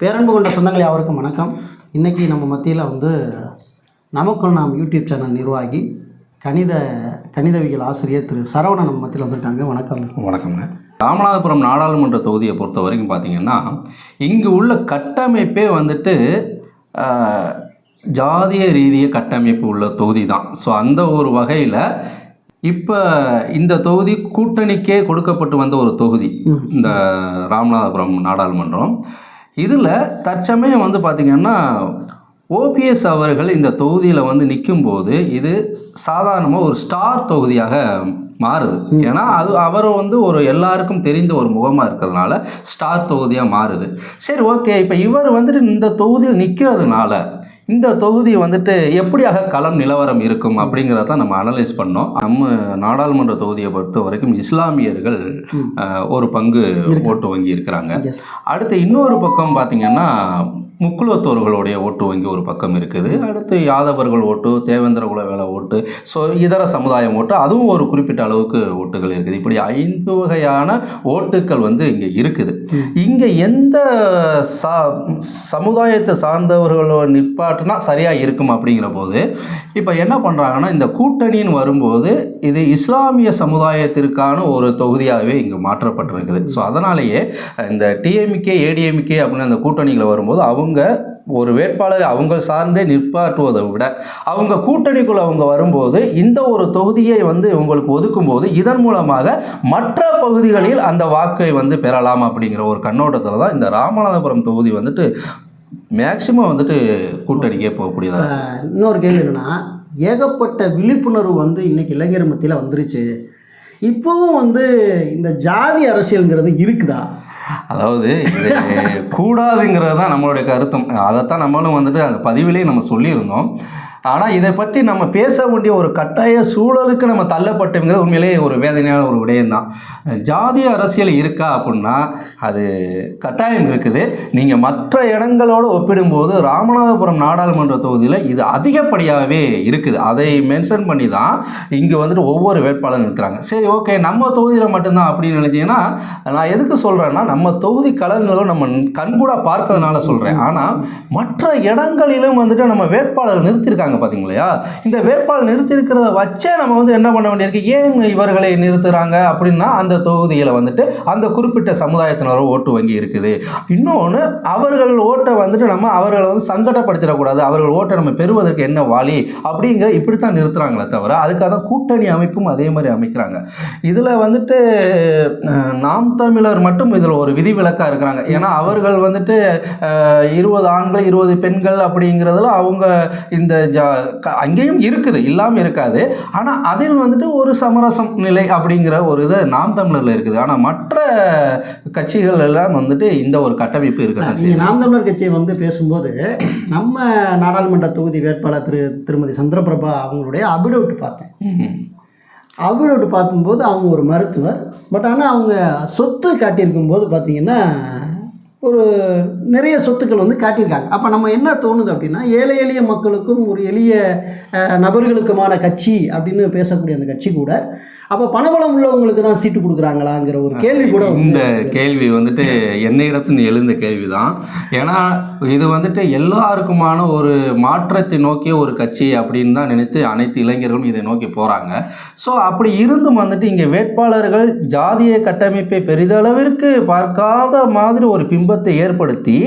பேரன்பு கொண்ட சொந்தங்கள் யாவருக்கும் வணக்கம். இன்றைக்கி நம்ம மத்தியில் வந்து நமக்குள் நாம் யூடியூப் சேனல் நிர்வாகி கணித கணிதவியல் ஆசிரியர் திரு சரவணன் நம்ம மத்தியில் வந்துட்டாங்க வணக்கம். வணக்கம்ங்க. ராமநாதபுரம் நாடாளுமன்ற தொகுதியை பொறுத்த வரைக்கும் பார்த்தீங்கன்னா இங்கு உள்ள கட்டமைப்பே வந்துட்டு ஜாதிய ரீதிய கட்டமைப்பு உள்ள தொகுதி தான். ஸோ அந்த ஒரு வகையில் இப்போ இந்த தொகுதி கூட்டணிக்கே கொடுக்கப்பட்டு வந்த ஒரு தொகுதி இந்த ராமநாதபுரம் நாடாளுமன்றம். இதில் தற்சமயம் வந்து பார்த்திங்கன்னா ஓபிஎஸ் அவர்கள் இந்த தொகுதியில் வந்து நிற்கும்போது இது சாதாரணமாக ஒரு ஸ்டார் தொகுதியாக மாறுது. ஏன்னா அது அவர் வந்து ஒரு எல்லாருக்கும் தெரிந்த ஒரு முகமாக இருக்கிறதுனால ஸ்டார் தொகுதியாக மாறுது. சரி ஓகே. இப்போ இவர் வந்துட்டு இந்த தொகுதியில் நிற்கிறதுனால இந்த தொகுதி வந்துட்டு எப்படியாக களம் நிலவரம் இருக்கும் அப்படிங்கிறத நம்ம அனலைஸ் பண்ணோம். நம்ம நாடாளுமன்ற தொகுதியை பொறுத்த வரைக்கும் இஸ்லாமியர்கள் ஒரு பங்கு ஓட்டு வங்கி இருக்கிறாங்க. அடுத்து இன்னொரு பக்கம் பார்த்தீங்கன்னா முக்குலத்தோர்களுடைய ஓட்டு வங்கி ஒரு பக்கம் இருக்குது. அடுத்து யாதவர்கள் ஓட்டு தேவேந்திர குல வேலை ஓட்டு ஸோ இதர சமுதாயம் ஓட்டு அதுவும் ஒரு குறிப்பிட்ட அளவுக்கு ஓட்டுகள் இருக்குது. இப்படி ஐந்து வகையான ஓட்டுக்கள் வந்து இங்கே இருக்குது. இங்கே எந்த சா சமுதாயத்தை சார்ந்தவர்களோட நிற்பாட்டுனா சரியாக இருக்கும் அப்படிங்கிற போது இப்போ என்ன பண்ணுறாங்கன்னா இந்த கூட்டணின்னு வரும்போது இது இஸ்லாமிய சமுதாயத்திற்கான ஒரு தொகுதியாகவே இங்கே மாற்றப்பட்டிருக்குது. ஸோ அதனாலேயே இந்த டிஎம்கே ஏடிஎம்கே அப்படின்னு அந்த கூட்டணிகளை வரும்போது அவங்க ஒரு வேட்பாளர் அவங்க சார்ந்தே நிற்பாட்டுவதை விட அவங்க கூட்டணிக்குள் அவங்க வரும்போது இந்த ஒரு தொகுதியை வந்து உங்களுக்கு ஒதுக்கும்போது இதன் மூலமாக மற்ற பகுதிகளில் அந்த வாக்கை வந்து பெறலாம் அப்படிங்கிற ஒரு கண்ணோட்டத்தில் தான் இந்த ராமநாதபுரம் தொகுதி வந்துட்டு மேக்சிமம் வந்துட்டு கூட்டணிக்கே போகக்கூடியதா இன்னொரு கேள்வி என்னென்னா ஏகப்பட்ட விழிப்புணர்வு வந்து இன்றைக்கி இளைஞர் மத்தியில் வந்துருச்சு. இப்போவும் வந்து இந்த ஜாதி அரசியல்ங்கிறது இருக்குதா? அதாவது இது கூடாதுங்கிறது தான் நம்மளுடைய கருத்தம். அதைத்தான் நம்மளும் வந்துட்டு அந்த பதிவிலேயே நம்ம சொல்லியிருந்தோம். ஆனால் இதை பற்றி நம்ம பேச வேண்டிய ஒரு கட்டாய சூழலுக்கு நம்ம தள்ளப்பட்டவங்கிறது உண்மையிலேயே ஒரு வேதனையான ஒரு விடயம்தான். ஜாதிய அரசியல் இருக்கா அப்படின்னா அது கட்டாயம் இருக்குது. நீங்கள் மற்ற இடங்களோடு ஒப்பிடும்போது ராமநாதபுரம் நாடாளுமன்ற தொகுதியில் இது அதிகப்படியாகவே இருக்குது. அதை மென்ஷன் பண்ணி தான் இங்கே வந்துட்டு ஒவ்வொரு வேட்பாளரும் இருக்கிறாங்க சரி ஓகே நம்ம தொகுதியில் மட்டும்தான் அப்படின்னு நினைச்சீங்கன்னா நான் எதுக்கு சொல்கிறேன்னா நம்ம தொகுதி கலன்களும் நம்ம கண்கூடாக பார்க்கறதுனால சொல்கிறேன் ஆனால் மற்ற இடங்களிலும் வந்துட்டு நம்ம வேட்பாளர் நிறுத்தியிருக்காங்க. பார்த்தீங்களா இந்த வேட்பாளர் நிறுத்தியிருக்கிறத வச்சே நம்ம வந்து என்ன பண்ண வேண்டியிருக்கு? ஏன் இவர்களை நிறுத்துறாங்க அப்படின்னா அந்த தொகுதியில் வந்துட்டு அந்த குறிப்பிட்ட சமுதாயத்தினர் ஓட்டு வங்கி இருக்குது. இன்னொன்று அவர்கள் ஓட்டை வந்துட்டு நம்ம அவர்களை வந்து சங்கடப்படுத்திடக்கூடாது. அவர்கள் ஓட்டை நம்ம பெறுவதற்கு என்ன வாலி அப்படிங்கிற இப்படித்தான் நிறுத்துறாங்களே தவிர அதுக்காக தான் கூட்டணி அமைப்பும் அதே மாதிரி அமைக்கிறாங்க. இதில் வந்துட்டு நாம் தமிழர் மட்டும் இதில் ஒரு விதிவிலக்காக இருக்கிறாங்க. ஏன்னா அவர்கள் வந்துட்டு இருபது ஆண்கள் இருபது பெண்கள் அப்படிங்கிறதுல அவங்க இந்த அங்கேயும் இருக்குது இல்லாமல் இருக்காது. ஆனால் அதில் வந்துட்டு ஒரு சமரசம் நிலை அப்படிங்கிற ஒரு இது நாம் தமிழரில் இருக்குது. ஆனால் மற்ற கட்சிகள் எல்லாம் வந்துட்டு இந்த ஒரு கட்டமைப்பு இருக்கிறது நீங்கள் நாம் தமிழர் கட்சியை வந்து பேசும்போது நம்ம நாடாளுமன்ற தொகுதி வேட்பாளர் திரு திருமதி சந்திரபிரபா அவங்களுடைய அபிடவுட் பார்த்தேன். அபிடவுட் பார்க்கும்போது அவங்க ஒரு மருத்துவர். பட் ஆனால் அவங்க சொத்து காட்டியிருக்கும்போது பார்த்தீங்கன்னா ஒரு நிறைய சொத்துக்கள் வந்து காட்டியிருக்காங்க. அப்போ நம்ம என்ன தோணுது அப்படின்னா ஏழை எளிய மக்களுக்கும் ஒரு எளிய நபர்களுக்குமான கட்சி அப்படின்னு பேசக்கூடிய அந்த கட்சி கூட அப்போ பணபலம் உள்ளவங்களுக்கு தான் சீட்டு கொடுக்குறாங்களாங்கிற ஒரு கேள்வி கூட இந்த கேள்வி வந்துட்டு என்னிடத்தில் எழுந்த கேள்வி தான் ஏன்னா இது வந்துட்டு எல்லாருக்குமான ஒரு மாற்றத்தை நோக்கிய ஒரு கட்சி அப்படின்னு தான் நினைத்து அனைத்து இளைஞர்களும் இதை நோக்கி போகிறாங்க ஸோ அப்படி இருந்தும் வந்துட்டு இங்கே வேட்பாளர்கள் ஜாதிய கட்டமைப்பை பெரிதளவிற்கு பார்க்காத மாதிரி ஒரு பிம்பத்தை ஏற்படுத்தி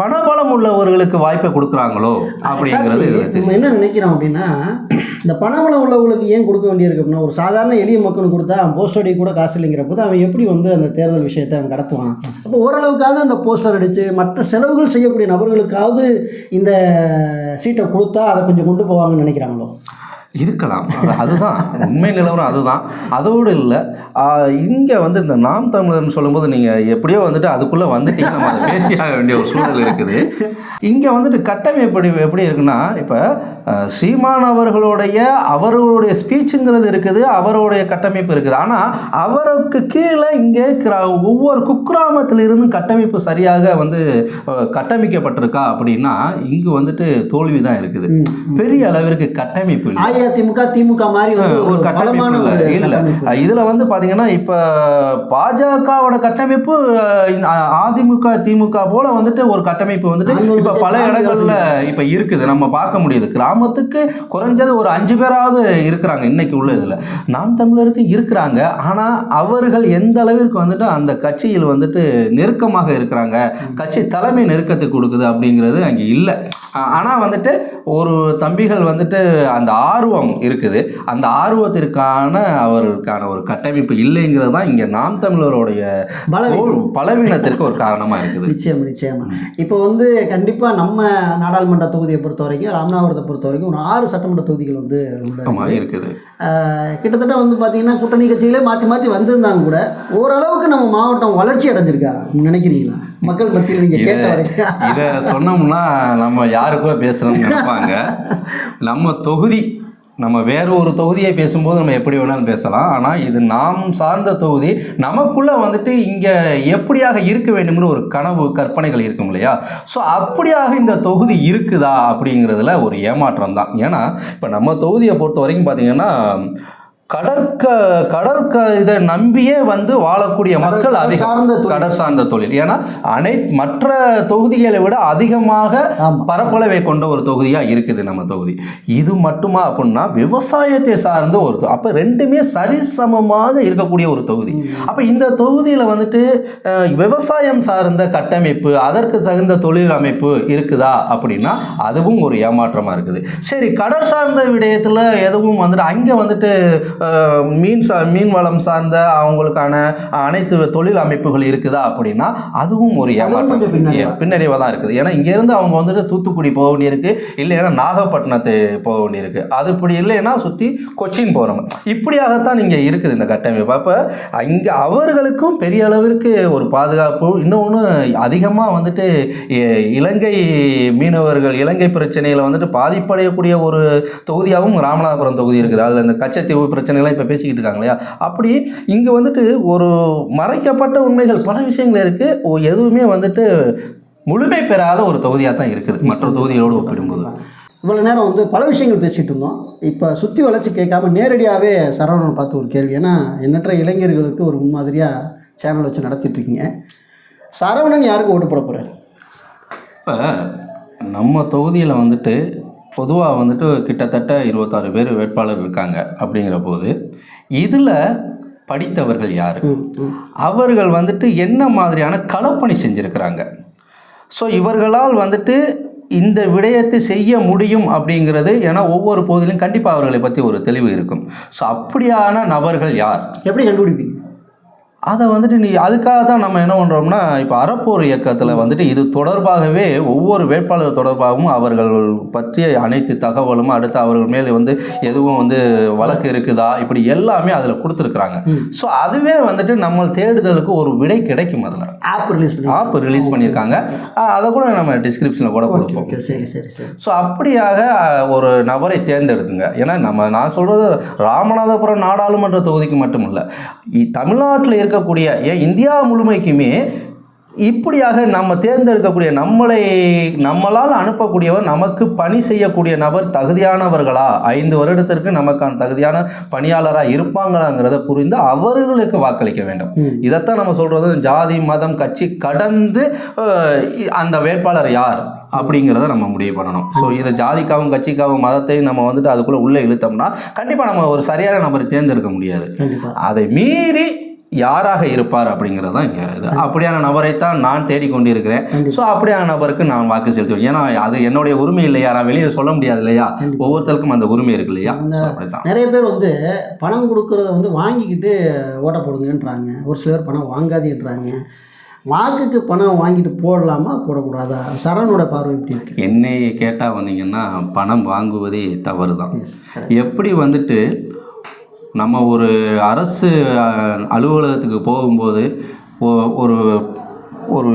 பணபலம் உள்ளவர்களுக்கு வாய்ப்பை கொடுக்குறாங்களோ அப்படிங்கிறது என்ன நினைக்கிறோம் அப்படின்னா இந்த பணபலம் உள்ளவங்களுக்கு ஏன் கொடுக்க வேண்டியிருக்கு அப்படின்னா ஒரு சாதாரண எளிய மக்களுக்கு கொடுத்தா அவன் போஸ்டர் அடி கூட காசு இல்லைங்கிற போது அவன் எப்படி வந்து அந்த தேர்தல் விஷயத்தை அவன் கடத்துவான். அப்போ ஓரளவுக்காவது அந்த போஸ்டர் அடித்து மற்ற செலவுகள் செய்யக்கூடிய நபர்களுக்காவது இந்த சீட்டை கொடுத்தா அதை கொஞ்சம் கொண்டு போவாங்கன்னு நினைக்கிறாங்களோ? இருக்கலாம். அது அதுதான். உண்மை நிலவரம் அதுதான். அதோடு இல்லை இங்கே வந்து இந்த நாம் தமிழர்னு சொல்லும்போது நீங்கள் எப்படியோ வந்துட்டு அதுக்குள்ளே வந்துட்டீங்க. நம்ம அதை பேசியாக வேண்டிய ஒரு சூழல் இருக்குது. இங்கே வந்துட்டு கட்டமைப்பு எப்படி எப்படி இருக்குன்னா இப்போ சீமான் அவர்களுடைய அவர்களுடைய ஸ்பீச்சுங்கிறது இருக்குது அவருடைய கட்டமைப்பு இருக்குது. ஆனால் அவருக்கு கீழே இங்கே ஒவ்வொரு குக்கிராமத்தில் இருந்து கட்டமைப்பு சரியாக வந்து கட்டமைக்கப்பட்டிருக்கா அப்படின்னா இங்கு வந்துட்டு தோல்வி தான் இருக்குது பெரிய அளவிற்கு கட்டமைப்பு இல்லை. அஇஅதிமுக திமுக மாதிரி வந்து ஒரு கட்டமைப்பு ஒரு இல்ல. இதுல வந்து பாத்தீங்கன்னா இப்ப பாஜகவோட கட்டமைப்பு அதிமுக திமுக போல வந்துட்டு ஒரு கட்டமைப்பு வந்துட்டு இப்ப பல இடங்கள்ல இப்ப இருக்குது. நம்ம பார்க்க முடியுது. கிராமத்துக்கு குறைஞ்சது ஒரு அஞ்சு பேராவது இருக்கிறாங்க இன்னைக்கு உள்ள இதுல. நாம் தமிழருக்கு இருக்கிறாங்க. ஆனா அவர்கள் எந்த அளவிற்கு வந்துட்டு அந்த கட்சியில் வந்துட்டு நெருக்கமாக இருக்கிறாங்க கட்சி தலைமை நெருக்கத்துக்கு கொடுக்குது அப்படிங்கிறது அங்கே இல்லை. ஆனால் வந்துட்டு ஒரு தம்பிகள் வந்துட்டு அந்த ஆர்வம் இருக்குது. அந்த ஆர்வத்திற்கான அவர்களுக்கான ஒரு கட்டமைப்பு இல்லைங்கிறது தான் இங்கே நாம் தமிழருடைய பலவீனத்திற்கு ஒரு காரணமாக இருக்குது. நிச்சயம் நிச்சயமா. இப்போ வந்து கண்டிப்பாக நம்ம நாடாளுமன்ற தொகுதியை பொறுத்த வரைக்கும் ராமநாதபுரத்தை பொறுத்த வரைக்கும் ஒரு ஆறு சட்டமன்ற தொகுதிகள் வந்து இருக்குது. கிட்டத்தட்ட வந்து பார்த்தீங்கன்னா கூட்டணி கட்சிகளே மாற்றி மாற்றி வந்திருந்தாங்க கூட ஓரளவுக்கு நம்ம மாவட்டம் வளர்ச்சி அடைஞ்சிருக்கா நினைக்கிறீங்களா? மக்கள் மத்தியில் நீங்கள் கேட்ட வரைக்கும் இதை சொன்னோம்னா நம்ம யாருக்கோ பேசுகிறோம்னு நினைப்பாங்க. நம்ம தொகுதி நம்ம வேற ஒரு தொகுதியை பேசும்போது நம்ம எப்படி வேணாலும் பேசலாம். ஆனால் இது நாம் சார்ந்த தொகுதி. நமக்குள்ளே வந்துட்டு இங்கே எப்படியாக இருக்க வேண்டும்னு ஒரு கனவு கற்பனைகள் இருக்கும் இல்லையா? ஸோ அப்படியாக இந்த தொகுதி இருக்குதா அப்படிங்கிறதுல ஒரு ஏமாற்றம் தான் ஏன்னா இப்போ நம்ம தொகுதியை பொறுத்த வரைக்கும் பார்த்தீங்கன்னா கடற்க கடற்க இதை நம்பியே வந்து வாழக்கூடிய மக்கள் அதிகம். கடல் சார்ந்த தொழில். ஏன்னா அனை மற்ற தொகுதிகளை விட அதிகமாக. பரப்பளவை கொண்ட ஒரு தொகுதியாக இருக்குது நம்ம தொகுதி. இது மட்டுமா அப்படின்னா விவசாயத்தை சார்ந்த ஒரு அப்போ ரெண்டுமே சரிசமமாக இருக்கக்கூடிய ஒரு தொகுதி. அப்போ இந்த தொகுதியில் வந்துட்டு விவசாயம் சார்ந்த கட்டமைப்பு அதற்கு தகுந்த தொழில் அமைப்பு இருக்குதா அப்படின்னா அதுவும் ஒரு ஏமாற்றமாக இருக்குது. சரி கடல் சார்ந்த விடயத்தில் எதுவும் வந்துட்டு அங்கே வந்துட்டு மீன் சா மீன் வளம் சார்ந்த அவங்களுக்கான அனைத்து தொழில் அமைப்புகள் இருக்குதா அப்படின்னா அதுவும் ஒரு. ஏமாற்றம். பின்னடைவாக தான். இருக்குது. ஏன்னா இங்கேருந்து அவங்க வந்துட்டு தூத்துக்குடி போக வேண்டியிருக்கு இல்லைன்னா நாகப்பட்டினத்தை போக வேண்டியிருக்கு. அது இப்படி இல்லைன்னா சுற்றி கொச்சின் போகிறோம் இப்படியாகத்தான் இங்கே இருக்குது இந்த கட்டமைப்பு. அப்போ அங்கே அவர்களுக்கும் பெரிய அளவிற்கு ஒரு பாதுகாப்பு. இன்னொன்று அதிகமாக வந்துட்டு இலங்கை மீனவர்கள் இலங்கை பிரச்சனையில் வந்துட்டு பாதிப்படையக்கூடிய ஒரு தொகுதியாகவும் ராமநாதபுரம் தொகுதி இருக்குது. அதில் இந்த கச்சத்தீவு பிரச்சனைகள்லாம் இப்போ பேசிக்கிட்டு இருக்காங்க இல்லையா? அப்படி இங்கே வந்துட்டு ஒரு மறைக்கப்பட்ட உண்மைகள் பல விஷயங்கள் இருக்குது எதுவுமே வந்துட்டு முழுமை பெறாத ஒரு தொகுதியாக தான் இருக்குது. மற்ற தொகுதிகளோடு ஒப்பிடும்போது. இவ்வளோ நேரம் வந்து பல விஷயங்கள் பேசிகிட்டு இருந்தோம். இப்போ சுற்றி வளைச்சு கேட்காம நேரடியாகவே சரவணனை பார்த்து ஒரு கேள்வி. ஏன்னா எண்ணற்ற இளைஞர்களுக்கு ஒரு முன்மாதிரியாக சேனல் வச்சு நடத்திட்டு இருக்கீங்க. சரவணன் யாருக்கு ஓட்டு போட போகிறாரு இப்போ நம்ம தொகுதியில் வந்துட்டு பொதுவாக வந்துட்டு கிட்டத்தட்ட இருபத்தாறு பேர் வேட்பாளர் இருக்காங்க அப்படிங்கிற போது இதில் படித்தவர்கள் யார்? அவர்கள் வந்துட்டு என்ன மாதிரியான களப்பணி செஞ்சுருக்கிறாங்க? ஸோ இவர்களால் வந்துட்டு இந்த விடயத்தை செய்ய முடியும் அப்படிங்கிறது ஏன்னா ஒவ்வொரு பகுதியிலும் கண்டிப்பாக அவர்களை பற்றி ஒரு தெளிவு இருக்கும். ஸோ அப்படியான நபர்கள் யார்? எப்படி கண்டுபிடிப்பீங்க? அதை வந்துட்டு நீ அதுக்காக தான் நம்ம என்ன பண்ணுறோம்னா இப்போ அறப்போர் இயக்கத்தில் வந்துட்டு இது தொடர்பாகவே ஒவ்வொரு வேட்பாளர் தொடர்பாகவும் அவர்கள் பற்றிய அனைத்து தகவலும் அடுத்து அவர்கள் மேலே வந்து எதுவும் வந்து வழக்கு இருக்குதா? இப்படி எல்லாமே அதில் கொடுத்துருக்குறாங்க. ஸோ அதுவே வந்துட்டு நம்ம தேடுதலுக்கு ஒரு விடை கிடைக்கும் அதில். ஆப் ரிலீஸ் பண்ணி ஆப் ரிலீஸ் பண்ணியிருக்காங்க அதை கூட நம்ம டிஸ்கிரிப்ஷனில் கூட கொடுப்போம். சரி சரி சரி. ஸோ அப்படியாக ஒரு நபரை தேர்ந்தெடுத்துங்க. ஏன்னா நம்ம நான் சொல்கிறது ராமநாதபுரம் நாடாளுமன்ற தொகுதிக்கு மட்டும் இல்லை. தமிழ்நாட்டில் இருக்கக்கூடிய இந்தியா முழுமைக்குமே இப்படியாக நம்ம தேர்ந்தெடுக்கக்கூடிய நம்மளை நம்மளால் அனுப்பக்கூடியவர் நமக்கு பணி செய்யக்கூடிய நபர் தகுதியானவர்களா? ஐந்து வருடத்திற்கு நமக்கான தகுதியான பணியாளராக இருப்பாங்களாங்கிறத புரிந்து அவர்களுக்கு வாக்களிக்க வேண்டும். இதைத்தான் நம்ம சொல்கிறது ஜாதி மதம் கட்சி கடந்து அந்த வேட்பாளர் யார் அப்படிங்கிறத நம்ம முடிவு பண்ணணும். ஸோ இதை ஜாதிக்காகவும் கட்சிக்காகவும் மதத்தையும் நம்ம வந்துட்டு அதுக்குள்ளே உள்ளே இழுத்தோம்னா கண்டிப்பாக நம்ம ஒரு சரியான நபரை தேர்ந்தெடுக்க முடியாது. அதை மீறி யாராக இருப்பார் அப்படிங்கிறது தான் இங்கே இது. அப்படியான நபரைத்தான் நான் தேடிக்கொண்டிருக்கிறேன். ஸோ அப்படியான நபருக்கு நான் வாக்கு செலுத்துவேன். ஏன்னா அது என்னுடைய உரிமை இல்லையா? நான் வெளியில் சொல்ல முடியாது இல்லையா? ஒவ்வொருத்தருக்கும் அந்த உரிமை இருக்கு இல்லையா? அப்படித்தான். நிறைய பேர் வந்து பணம் கொடுக்கறத வந்து வாங்கிக்கிட்டு ஓட்ட போடுங்கன்றாங்க. ஒரு சிலர் பணம் வாங்காதேன்றாங்க. வாக்குக்கு பணம் வாங்கிட்டு போடலாமா? போடக்கூடாதா? சரவணோட பார்வை எப்படி இருக்கு? என்னை கேட்டால் வந்தீங்கன்னா பணம் வாங்குவதே தவறு தான். எப்படி வந்துட்டு நம்ம ஒரு அரசு அலுவலகத்துக்கு போகும்போது ஒரு ஒரு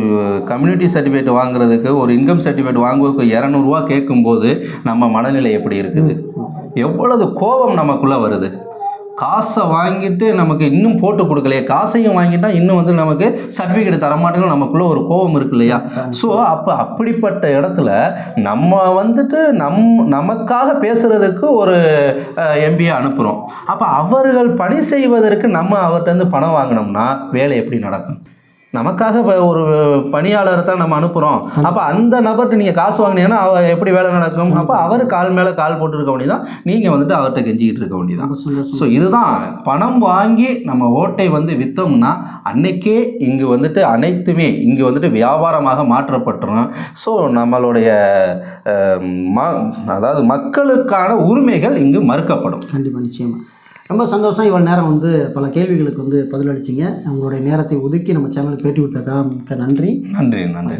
கம்யூனிட்டி சர்டிஃபிகேட் வாங்குறதுக்கு ஒரு இன்கம் சர்டிஃபிகேட் வாங்குவதற்கு இரநூறுவா கேட்கும்போது நம்ம மனநிலை எப்படி இருக்குது? எவ்வளவு கோபம் நமக்குள்ளே வருது? காசை வாங்கிட்டு நமக்கு இன்னும் போட்டு கொடுக்கலையே. காசையும் வாங்கிட்டா இன்னும் வந்து நமக்கு சர்டிஃபிகேட் தரமாட்டேங்க நமக்குள்ள ஒரு கோபம் இருக்கு இல்லையா? ஸோ அப்போ அப்படிப்பட்ட இடத்துல நம்ம வந்துட்டு நம் நமக்காக பேசுறதுக்கு ஒரு எம்பியை அனுப்புகிறோம் அப்போ அவர்கள் பணி செய்வதற்கு நம்ம அவர்கிட்ட பணம் வாங்கினோம்னா வேலை எப்படி நடக்கும்? நமக்காக ஒரு பணியாளரை தான் நம்ம அனுப்புகிறோம் அப்போ அந்த நபர்கிட்ட நீங்கள் காசு வாங்கினீங்கன்னா அவ எப்படி வேலை நடக்கும்? அப்போ அவர் கால் மேலே கால் போட்டு இருக்க வேண்டியதான் நீங்கள் வந்துட்டு அவர்கிட்ட கெஞ்சிக்கிட்டு இருக்க வேண்டியதான் ஸோ இதுதான். பணம் வாங்கி நம்ம ஓட்டை வந்து விற்றோம்னா அன்னைக்கே இங்கு வந்துட்டு அனைத்துமே இங்கு வந்துட்டு வியாபாரமாக மாற்றப்பட்டுரும். ஸோ நம்மளுடைய ம அதாவது மக்களுக்கான உரிமைகள் இங்கு மறுக்கப்படும். கண்டிப்பாக நிச்சயமாக ரொம்ப சந்தோஷம். இவ்வளோ நேரம் வந்து பல கேள்விகளுக்கு வந்து பதிலளிச்சிங்க. உங்களுடைய நேரத்தை ஒதுக்கி நம்ம சேனலுக்கு பேட்டி கொடுத்ததுக்காக மிக்க நன்றி. நன்றி நன்றி